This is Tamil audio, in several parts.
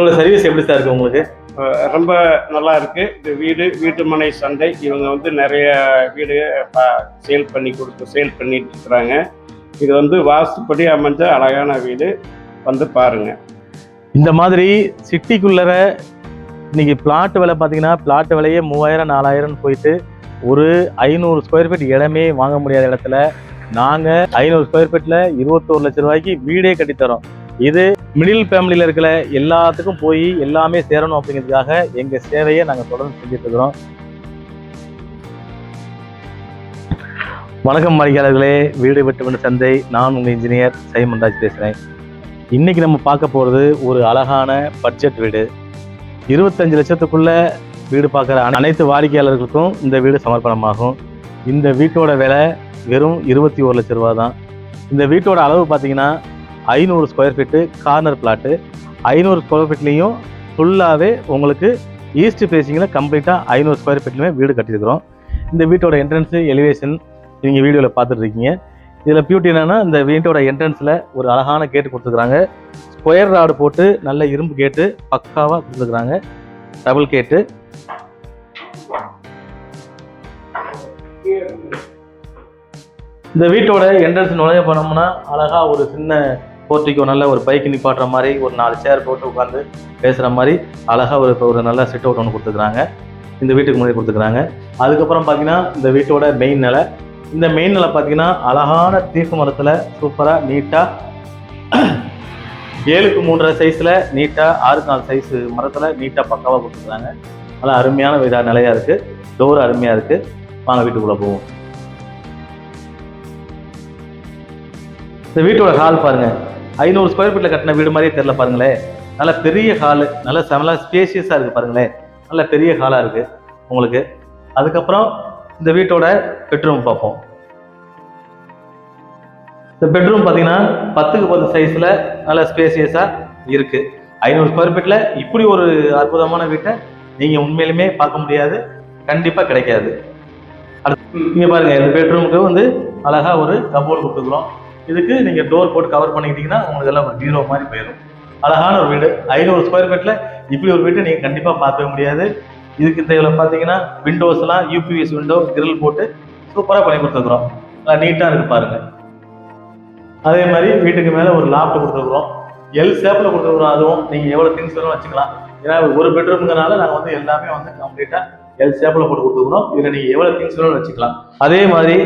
உங்களோட சர்வீஸ் எப்படி சார் இருக்கு உங்களுக்கு? ரொம்ப நல்லா இருக்கு. இது வீடு வீட்டு மனை சந்தை. இவங்க வந்து நிறைய வீடு சேல் பண்ணி கொடுத்து சேல் பண்ணிட்டு இருக்கிறாங்க. இது வந்து வாஸ்துப்படி அமைஞ்ச அழகான வீடு. வந்து பாருங்க. இந்த மாதிரி சிட்டிக்குள்ளர இன்னைக்கு பிளாட் விலை பார்த்தீங்கன்னா பிளாட் விலையே மூவாயிரம் நாலாயிரம் போயிட்டு ஒரு ஐநூறு ஸ்கொயர் ஃபீட் இடமே வாங்க முடியாத இடத்துல நாங்கள் ஐநூறு ஸ்கொயர் ஃபீட்டில் இருபத்தோரு லட்ச ரூபாய்க்கு வீடே கட்டித்தரோம். இது மிடில் ஃபேமிலியில் இருக்கிற எல்லாத்துக்கும் போய் எல்லாமே சேரணும் அப்படிங்கிறதுக்காக எங்கள் சேவையை நாங்கள் தொடர்ந்து செஞ்சுட்டு இருக்கிறோம். வணக்கம் வாடிக்கையாளர்களே வீடு விட்டு விட்டு சந்தை நான் உங்கள் இன்ஜினியர் சைமன் ராஜ் பேசுகிறேன் இன்றைக்கி நம்ம பார்க்க போகிறது ஒரு அழகான பட்ஜெட் வீடு. இருபத்தஞ்சு லட்சத்துக்குள்ள வீடு பார்க்குற அனைத்து வாடிக்கையாளர்களுக்கும் இந்த வீடு சமர்ப்பணமாகும். இந்த வீட்டோட விலை வெறும் இருபத்தி ஒரு லட்ச ரூபா தான் இந்த வீட்டோட அளவு பார்த்தீங்கன்னா ஐநூறு ஸ்கொயர் ஃபீட்டு கார்னர் பிளாட்டு ஐநூறு ஸ்கொயர் ஃபீட்லேயும் ஃபுல்லாகவே உங்களுக்கு ஈஸ்ட் ஃபேஸிங்கில் கம்ப்ளீட்டாக ஐநூறு ஸ்கொயர் ஃபீட்லையுமே வீடு கட்டியிருக்கிறோம். இந்த வீட்டோட என்ட்ரன்ஸு எலிவேஷன் நீங்கள் வீடியோவில் பார்த்துட்ருக்கீங்க இதில் பியூட்டி என்னென்னா இந்த வீட்டோட என்ட்ரன்ஸில் ஒரு அழகான கேட்டு கொடுத்துருக்குறாங்க. ஸ்கொயர் ராடு போட்டு நல்ல இரும்பு கேட்டு பக்காவாக கொடுத்துருக்குறாங்க. டபுள் கேட்டு இந்த வீட்டோட என்ட்ரன்ஸ் நுழைய போனோம்னா அழகாக ஒரு சின்ன போர்ட்டிக்கோ நல்ல ஒரு பைக் நிப்பாட்டுற மாதிரி ஒரு நாலு சேர் போட்டு உட்காந்து பேசுகிற மாதிரி அழகாக ஒரு ஒரு நல்ல செட் அவுட் ஒன்று கொடுத்துருக்குறாங்க இந்த வீட்டுக்கு முன்னாடி கொடுத்துருக்குறாங்க அதுக்கப்புறம் பார்த்தீங்கன்னா இந்த வீட்டோட மெயின் நிலை. இந்த மெயின் நிலை பார்த்தீங்கன்னா அழகான தீர்ப்பு மரத்தில் சூப்பராக நீட்டாக ஏழுக்கு மூன்றரை சைஸில் நீட்டாக ஆறுக்கு நாலு சைஸ் மரத்தில் நீட்டாக பக்காவாக கொடுத்துருக்காங்க நல்லா அருமையான வீடாக நிலையாக இருக்குது டோர் அருமையாக இருக்குது வாங்க வீட்டுக்குள்ளே போவோம். இந்த வீட்டோட ஹால் பாருங்கள் ஐநூறு ஸ்கொயர் ஃபீட்டில் கட்டின வீடு மாதிரியே தெரியல பாருங்களேன். நல்ல பெரிய ஹாலு நல்ல செமலா ஸ்பேசியஸாக இருக்குது பாருங்களேன். நல்ல பெரிய ஹாலாக இருக்குது உங்களுக்கு. அதுக்கப்புறம் இந்த வீட்டோட பெட்ரூம் பார்ப்போம். இந்த பெட்ரூம் பார்த்தீங்கன்னா பத்துக்கு பத்து சைஸில் நல்ல ஸ்பேசியஸாக இருக்குது ஐநூறு ஸ்கொயர் ஃபீட்டில் இப்படி ஒரு அற்புதமான வீட்டை நீங்கள் உண்மையிலுமே பார்க்க முடியாது. கண்டிப்பாக கிடைக்காது. அடுத்து இங்கே பாருங்கள் இந்த பெட்ரூமுக்கு வந்து அழகாக ஒரு கபோர்டு கொடுத்துக்கிறோம் இதுக்கு நீங்கள் டோர் போட்டு கவர் பண்ணிக்கிட்டீங்கன்னா உங்களுக்கு எல்லாம் ஜீரோ மாதிரி போயிடும் அழகான ஒரு வீடு. ஐநூறு ஸ்கொயர் ஃபீட்டில் இப்படி ஒரு வீட்டை நீங்கள் கண்டிப்பாக பார்க்கவே முடியாது. இதுக்கு இந்த இதில் பார்த்தீங்கன்னா விண்டோஸ்லாம் யூபிஎஸ் விண்டோ கிரில் போட்டு சூப்பராக பண்ணி கொடுத்துருக்குறோம். நல்லா நீட்டாக இருக்கு பாருங்கள் அதே மாதிரி வீட்டுக்கு மேலே ஒரு லாப்ட் கொடுத்துருக்குறோம். எல் ஷேப்பில் கொடுத்துருக்குறோம். அதுவும் நீங்கள் எவ்வளோ திங்ஸ் வேணும் வச்சுக்கலாம். ஏன்னா ஒரு பெட்ரூம்ங்கிறனால நாங்கள் வந்து எல்லாமே வந்து கம்ப்ளீட்டாக எல் ஷேப்பில் போட்டு கொடுத்துருக்குறோம் இதில் நீங்கள் எவ்வளோ திங்ஸ் வேணும் வச்சுக்கலாம். அதே மாதிரி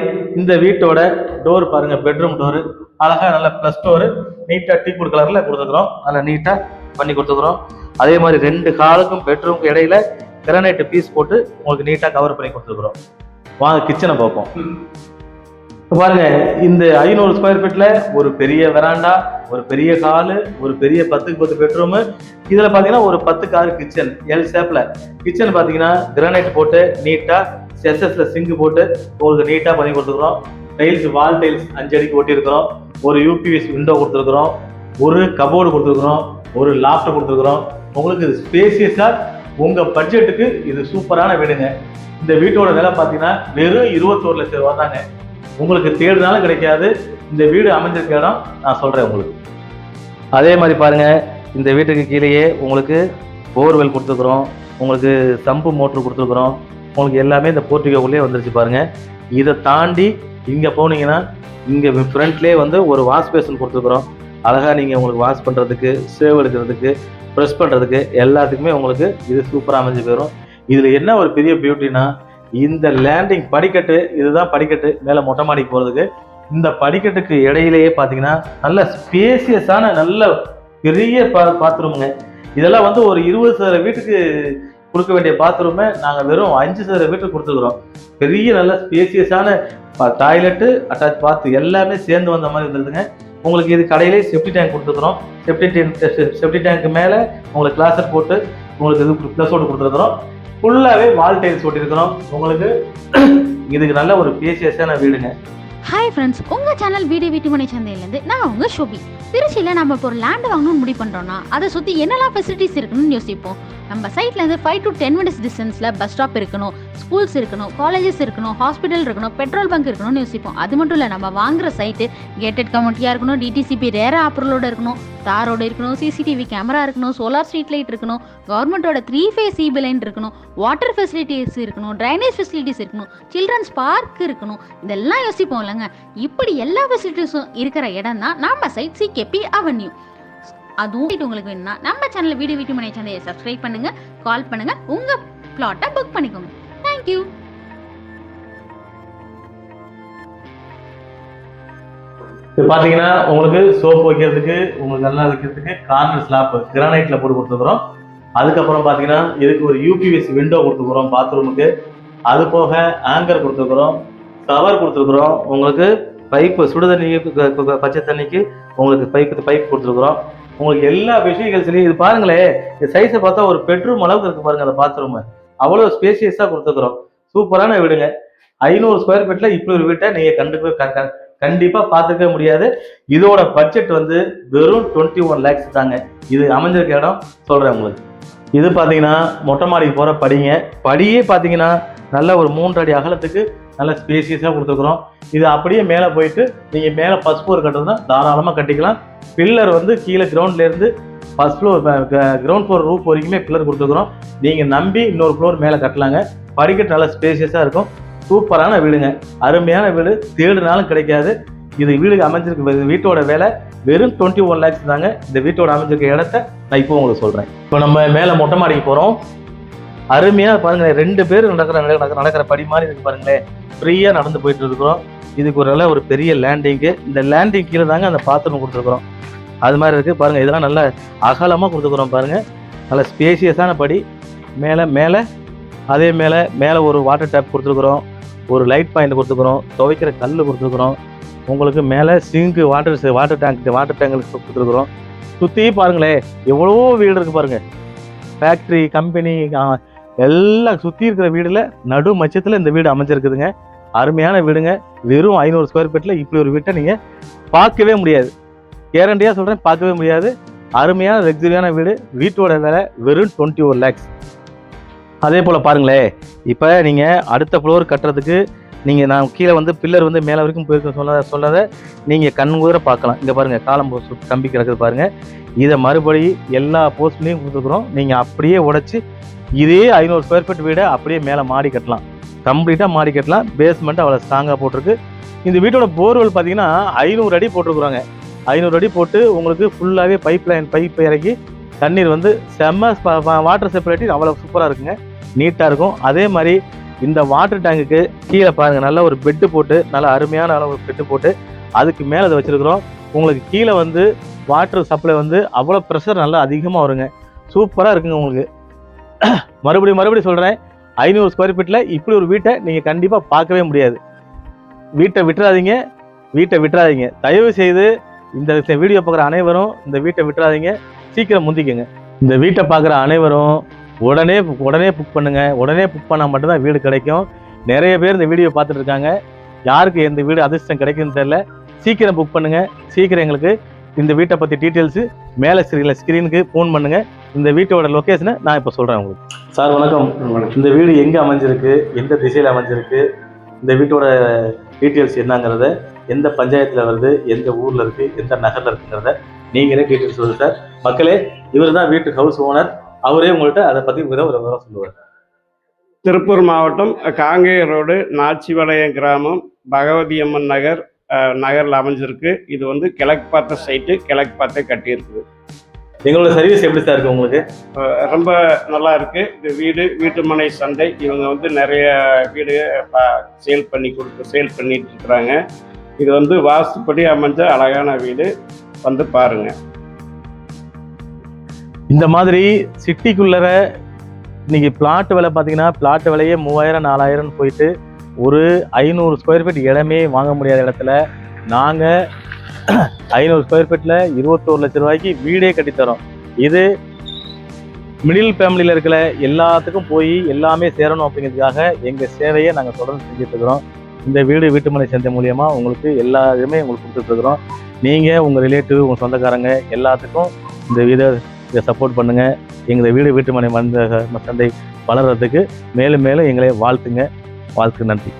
இந்த வீட்டோட டோர் பாருங்கள் பெட்ரூம் டோரு அழகாக நல்ல ப்ளஸ் டோரு நீட்டாக டீ டீக்குட் கலரில் கொடுத்துருக்குறோம். நல்லா நீட்டாக பண்ணி கொடுத்துருக்குறோம். அதே மாதிரி ரெண்டு காலுக்கும் பெட்ரூமுக்கு இடையில கிரானைட் பீஸ் போட்டு உங்களுக்கு நீட்டாக கவர் பண்ணி கொடுத்துருக்குறோம். வாங்க கிச்சனை பார்ப்போம். இப்போ பாருங்க இந்த ஐநூறு ஸ்கொயர் ஃபீட்ல ஒரு பெரிய வெராண்டா ஒரு பெரிய ஹாலு ஒரு பெரிய பத்துக்கு பத்து பெட்ரூமு இதில் பார்த்தீங்கன்னா ஒரு பத்து ஆறு கிச்சன் எல் ஷேப்பில் கிச்சன் பார்த்தீங்கன்னா கிரானைட் போட்டு நீட்டாக செஸ்எஸில் சிங்கு போட்டு உங்களுக்கு நீட்டாக பண்ணி கொடுத்துருக்குறோம். டைல்ஸ் வால் டைல்ஸ் அஞ்சு அடிக்கு ஒட்டியிருக்கிறோம். ஒரு யூபிஎஸ் விண்டோ கொடுத்துருக்குறோம். ஒரு கபோர்டு கொடுத்துருக்குறோம். ஒரு லாப்டாப் கொடுத்துருக்குறோம். உங்களுக்கு இது ஸ்பேசியஸாக உங்கள் பட்ஜெட்டுக்கு இது சூப்பரான வீடுங்க. இந்த வீட்டோட விலை பார்த்தீங்கன்னா வெறும் இருபத்தோரு லட்சம் ரூபா தாங்க உங்களுக்கு தேடுனாலும் கிடைக்காது. இந்த வீடு அமைஞ்சிருக்க இடம் நான் சொல்கிறேன் உங்களுக்கு. அதே மாதிரி பாருங்க இந்த வீட்டுக்கு கீழேயே உங்களுக்கு போர்வெல் கொடுத்துருக்குறோம். உங்களுக்கு சம்பு மோட்ரு கொடுத்துருக்குறோம். உங்களுக்கு எல்லாமே இந்த போர்ட்டிகோக்குள்ளேயே வந்துருச்சு பாருங்கள் இதை தாண்டி இங்கே போனீங்கன்னா இங்கே ஃப்ரண்ட்லேயே வந்து ஒரு வாஷ் பேஷன் கொடுத்துருக்குறோம். அழகாக நீங்கள் உங்களுக்கு வாஷ் பண்ணுறதுக்கு சேவ் எடுக்கிறதுக்கு ப்ரெஸ் பண்ணுறதுக்கு எல்லாத்துக்குமே உங்களுக்கு இது சூப்பராக அமைஞ்சு போயிடும் இதில் என்ன ஒரு பெரிய பியூட்டினா இந்த லேண்டிங் படிக்கட்டு இதுதான் படிக்கட்டு மேலே மொட்டை மாடிக்கு போகிறதுக்கு இந்த படிக்கட்டுக்கு இடையிலேயே பார்த்தீங்கன்னா நல்ல ஸ்பேசியஸான நல்ல பெரிய பா பாத்ரூமுங்க இதெல்லாம் வந்து ஒரு இருபது சதவீத வீட்டுக்கு கொடுக்க வேண்டிய பாத்ரூமை நாங்கள் வெறும் அஞ்சு சதவீத வீட்டுக்கு கொடுத்துருக்குறோம். பெரிய நல்ல ஸ்பேசியஸான டாய்லெட்டு அட்டாச் பாத் எல்லாமே சேர்ந்து வந்த மாதிரி இருந்ததுங்க. உங்களுக்கு இது கடையிலே செப்டி டேங்க் கொடுத்துருக்குறோம். செப்டி டேங்க் செப்டி டேங்க் மேலே உங்களுக்கு கிளாஸர் போட்டு உங்களுக்கு இது ப்ளஸ் ஓட்டு கொடுத்துருக்குறோம். ஃபுல்லாகவே வால் டைல்ஸ் ஓட்டியிருக்கிறோம் உங்களுக்கு இதுக்கு நல்ல ஒரு பேசியஸான வீடுங்க. ஹாய் ஃப்ரெண்ட்ஸ் உங்கள் சேனல் வீடு வீட்டுமனை சந்தையிலேருந்து நான் உங்கள் ஷோபி. திருச்சியில் நம்ம இப்போ ஒரு லேண்ட் வாங்கணும்னு முடிவு பண்ணுறோன்னா அதை சுற்றி என்னெல்லாம் ஃபெசிலிட்டிஸ் இருக்குன்னு யோசிப்போம். நம்ம சைட்லேருந்து ஃபைவ் டு டென் மினிட்ஸ் டிஸ்டன்ஸில் பஸ் ஸ்டாப் இருக்கணும் ஸ்கூல்ஸ் இருக்கணும் காலேஜஸ் இருக்கணும் ஹாஸ்பிட்டல் இருக்கணும் பெட்ரோல் பங்க் இருக்கணும்னு யோசிப்போம். அது மட்டும் இல்லை நம்ம வாங்குற சைட்டு கேட்டட் கம்யூனிட்டியாக இருக்கணும் டிடிசிபி ரேரா ஆப்பரோட இருக்கணும் தாரோடு இருக்கணும் சிசிடிவி கேமரா இருக்கணும் சோலார் ஸ்ட்ரீட் லைட் இருக்கணும் கவர்மெண்ட்டோட த்ரீ ஃபேஸ் சிபி லைன் இருக்கணும் வாட்டர் ஃபெசிலிட்டிஸ் இருக்கணும் ட்ரைனேஜ் ஃபெசிலிட்டிஸ் இருக்கணும் சில்ட்ரன்ஸ் பார்க் இருக்கணும் இதெல்லாம் யோசிப்போம் இல்லைங்க. இப்படி எல்லா ஃபெசிலிட்டிஸும் இருக்கிற இடம் தான் நம்ம சைட் சிகேபி அவென்யூ அதுவும் உங்களுக்கு வேணும்னா நம்ம சேனல் வீடியோ வீட்டு மனை சேனலை சப்ஸ்கிரைப் பண்ணுங்க கால் பண்ணுங்க உங்க பிளாட்டை புக் பண்ணிக்கோங்க. தேங்க்யூ இது பார்த்தீங்கன்னா உங்களுக்கு சோப் வைக்கிறதுக்கு உங்களுக்கு நல்லா வைக்கிறதுக்கு கார்னர் ஸ்லாப் கிரானைட்டில் போட்டு கொடுத்துருக்குறோம். அதுக்கப்புறம் பார்த்தீங்கன்னா இதுக்கு ஒரு யூபிஎஸ் விண்டோ கொடுத்துருக்குறோம் பாத்ரூமுக்கு அது போக ஆங்கர் கொடுத்துருக்குறோம் கவர் கொடுத்துருக்குறோம். உங்களுக்கு பைப்பு சுடு தண்ணி பச்சை தண்ணிக்கு உங்களுக்கு பைப்பு பைப் கொடுத்துருக்குறோம். உங்களுக்கு எல்லா விஷயங்கள்ஸ்லையும் இது பாருங்களேன் இந்த சைஸை பார்த்தா ஒரு பெட்ரூம் அளவுக்கு இருக்கு பாருங்க அந்த பாத்ரூம் அவ்வளோ ஸ்பேசியஸாக கொடுத்துருக்குறோம். சூப்பரான வீடுங்க. ஐநூறு ஸ்கொயர் ஃபீட்ல இப்படி ஒரு வீட்டை நீங்க கண்டுக்க கண்டிப்பா பார்த்துக்க முடியாது. இதோட பட்ஜெட் வந்து வெறும் டுவெண்ட்டி ஒன் லேக்ஸ் தாங்க. இது அமைஞ்சிருக்க இடம் சொல்றேன் உங்களுக்கு. இது பார்த்தீங்கன்னா மொட்டை மாடிக்கு போகிற படிங்க. படியே பார்த்தீங்கன்னா நல்ல ஒரு மூன்று அடி அகலத்துக்கு நல்ல ஸ்பேசியஸாக கொடுத்துருக்குறோம். இது அப்படியே மேலே போயிட்டு நீங்கள் மேலே ஃபஸ்ட் ஃப்ளோர் கட்டுறதுனா தாராளமாக கட்டிக்கலாம். பில்லர் வந்து கீழே கிரவுண்ட்லேருந்து first floor ground floor roof வரைக்குமே பில்லர் கொடுத்துருக்குறோம். நீங்கள் நம்பி இன்னொரு ஃப்ளோர் மேலே கட்டலாங்க. படிக்கட்டு நல்ல ஸ்பேசியஸாக இருக்கும். சூப்பரான வீடுங்க. அருமையான வீடு. தேடுனாலும் கிடைக்காது. இது வீடு அமைஞ்சிருக்கு வீட்டோட வேலை. வெறும் டுவெண்ட்டி ஒன் லேக்ஸ் தாங்க. இந்த வீட்டோட அமைஞ்சிருக்க இடத்த நான் இப்போ உங்களுக்கு சொல்கிறேன் இப்போ நம்ம மேலே மொட்டை மாடிக்கு போகிறோம் அருமையாக பாருங்களேன் ரெண்டு பேர் நடக்கிற நடக்கிற நடக்கிற படி மாதிரி இருக்கு பாருங்களேன் ஃப்ரீயாக நடந்து போயிட்டு இருக்கிறோம். இதுக்கு ஒரு நல்ல ஒரு பெரிய லேண்டிங்கு இந்த லேண்டிங் கீழே தாங்க அந்த பாத்ரூம் கொடுத்துருக்குறோம். அது மாதிரி இருக்குது பாருங்கள் இதெல்லாம் நல்ல அகலமாக கொடுத்துருக்குறோம் பாருங்கள் நல்ல ஸ்பேசியஸான படி. மேலே மேலே அதே மேலே மேலே ஒரு வாட்டர் டேப் கொடுத்துருக்குறோம். ஒரு லைட் பாயிண்ட் கொடுத்துருக்குறோம். துவைக்கிற கல் கொடுத்துருக்குறோம். உங்களுக்கு மேலே சிங்க்கு water water tank water tank கொடுத்துருக்குறோம். சுற்றி பாருங்களேன் எவ்வளோ வீடு இருக்குது பாருங்கள் ஃபேக்ட்ரி கம்பெனி எல்லாம் சுற்றி இருக்கிற வீடில் நடு மச்சத்தில் இந்த வீடு அமைஞ்சிருக்குதுங்க. அருமையான வீடுங்க. வெறும் ஐநூறு ஸ்கொயர் ஃபீட்டில் இப்படி ஒரு வீட்டை நீங்கள் பார்க்கவே முடியாது. கேரண்டியாக சொல்கிறேன் பார்க்கவே முடியாது. அருமையான லக்ஸரியான வீடு. வீட்டோட விலை வெறும் டுவெண்ட்டி ஒன் லேக்ஸ் அதே போல் பாருங்களேன் இப்போ நீங்கள் அடுத்த ஃப்ளோர் கட்டுறதுக்கு நீங்கள் நான் கீழே வந்து பில்லர் வந்து மேலே வரைக்கும் போயிருக்க சொன்னதை சொல்லாத நீங்கள் கண் குதிர பார்க்கலாம். இங்கே பாருங்கள் காலம் போஸ்ட் கம்பி கிடக்குது பாருங்கள் இதை மறுபடி எல்லா போஸ்ட்லேயும் கொடுத்துருக்குறோம். நீங்கள் அப்படியே உடைச்சி இதே ஐநூறு ஸ்கொயர் ஃபீட் வீடை அப்படியே மேலே மாடி கட்டலாம். கம்ப்ளீட்டாக மாடி கட்டலாம். பேஸ்மெண்ட் அவ்வளோ ஸ்ட்ராங்காக போட்டிருக்கு. இந்த வீட்டோட போர்வெல் பார்த்தீங்கன்னா ஐநூறு அடி போட்டிருக்குறாங்க. ஐநூறு அடி போட்டு உங்களுக்கு ஃபுல்லாகவே பைப் லைன் பைப் இறக்கி தண்ணீர் வந்து செம்ம வாட்டர் செப்பரேட்டி அவ்வளோ சூப்பராக இருக்குங்க. நீட்டாக இருக்கும். அதே மாதிரி இந்த வாட்டர் டேங்குக்கு கீழே பாருங்கள் நல்ல ஒரு பெட்டு போட்டு நல்ல அருமையான அளவு பெட்டு போட்டு அதுக்கு மேலே அதை வச்சுருக்குறோம். உங்களுக்கு கீழே வந்து வாட்டர் சப்ளை வந்து அவ்வளோ ப்ரெஷர் நல்லா அதிகமாக வருங்க. சூப்பராக இருக்குங்க உங்களுக்கு. மறுபடியும் மறுபடியும் சொல்கிறேன் ஐநூறு ஸ்கொயர் ஃபீட்டில் இப்படி ஒரு வீட்டை நீங்கள் கண்டிப்பாக பார்க்கவே முடியாது. வீட்டை விட்டுறாதீங்க. வீட்டை விட்டுறாதீங்க. தயவு செய்து இந்த வீடியோ பார்க்குற அனைவரும் இந்த வீட்டை விட்டுறாதீங்க. சீக்கிரம் முந்திக்கங்க. இந்த வீட்டை பார்க்குற அனைவரும் உடனே உடனே புக் பண்ணுங்கள் உடனே புக் பண்ணால் மட்டும்தான் வீடு கிடைக்கும். நிறைய பேர் இந்த வீடியோ பார்த்துட்டு இருக்காங்க. யாருக்கு எந்த வீடு அதிர்ஷ்டம் கிடைக்குன்னு தெரில சீக்கிரம் புக் பண்ணுங்கள் சீக்கிரம் எங்களுக்கு இந்த வீட்டை பற்றி டீட்டெயில்ஸு மேலே ஸ்க்ரீனில் ஸ்க்ரீனுக்கு ஃபோன் பண்ணுங்கள் இந்த வீட்டோட லொக்கேஷனை நான் இப்போ சொல்கிறேன் உங்களுக்கு. சார் வணக்கம். இந்த வீடு எங்கே அமைஞ்சிருக்கு? எந்த திசையில் அமைஞ்சிருக்கு? இந்த வீட்டோட டீட்டெயில்ஸ் என்னங்கிறத எந்த பஞ்சாயத்தில் வருது? எந்த ஊரில் இருக்குது எந்த நகரில் இருக்குங்கிறத நீங்களே டீட்டெயில்ஸ் சொல்லுங்கள் சார். மக்களே இவர் தான் வீட்டு ஹவுஸ் ஓனர் அவரே உங்கள்கிட்ட அதை பற்றி விவரம் ஒரு விவரம் சொல்லுவார். திருப்பூர் மாவட்டம் காங்கேய ரோடு நாச்சிவளையம் கிராமம் பகவதி அம்மன் நகர் நகர்ல அமைஞ்சிருக்கு. இது வந்து கிழக்கு பார்த்த சைட்டு கிழக்கு பார்த்தே கட்டியிருக்குது. எங்களோட சர்வீஸ் எப்படி சார் இருக்கு உங்களுக்கு? ரொம்ப நல்லா இருக்கு. இந்த வீடு வீட்டுமனை சந்தை இவங்க வந்து நிறைய வீடு சேல் பண்ணி கொடுத்து சேல் பண்ணிட்டு இருக்கிறாங்க. இது வந்து வாஸ்துப்படி அமைஞ்ச அழகான வீடு. வந்து பாருங்க. இந்த மாதிரி சிட்டிக்குள்ளர இன்னைக்கு பிளாட் விலை பார்த்தீங்கன்னா பிளாட் விலையே மூவாயிரம் நாலாயிரம் போயிட்டு ஒரு ஐநூறு ஸ்கொயர் ஃபீட் இடமே வாங்க முடியாத இடத்துல நாங்கள் ஐநூறு ஸ்கொயர் ஃபீட்டில் இருபத்தோரு லட்ச ரூபாய்க்கு வீடே கட்டித்தரோம். இது மிடில் ஃபேமிலியில் இருக்கிற எல்லாத்துக்கும் போய் எல்லாமே சேரணும் அப்படிங்கிறதுக்காக எங்கள் சேவையை நாங்கள் தொடர்ந்து செஞ்சுட்ருக்குறோம் இந்த வீடு வீட்டுமனை சந்தை மூலியமாக உங்களுக்கு எல்லா இதுவுமே உங்களுக்கு கொடுத்துட்ருக்குறோம் நீங்கள் உங்கள் ரிலேட்டிவ் உங்கள் சொந்தக்காரங்க எல்லாத்துக்கும் இந்த வீட இதை சப்போர்ட் பண்ணுங்கள் எங்கள் வீடு வீட்டுமனை மந்த சந்தை வளர்கிறதுக்கு மேலும் மேலும் எங்களை வாழ்த்துங்க. வாழ்த்து நன்றி.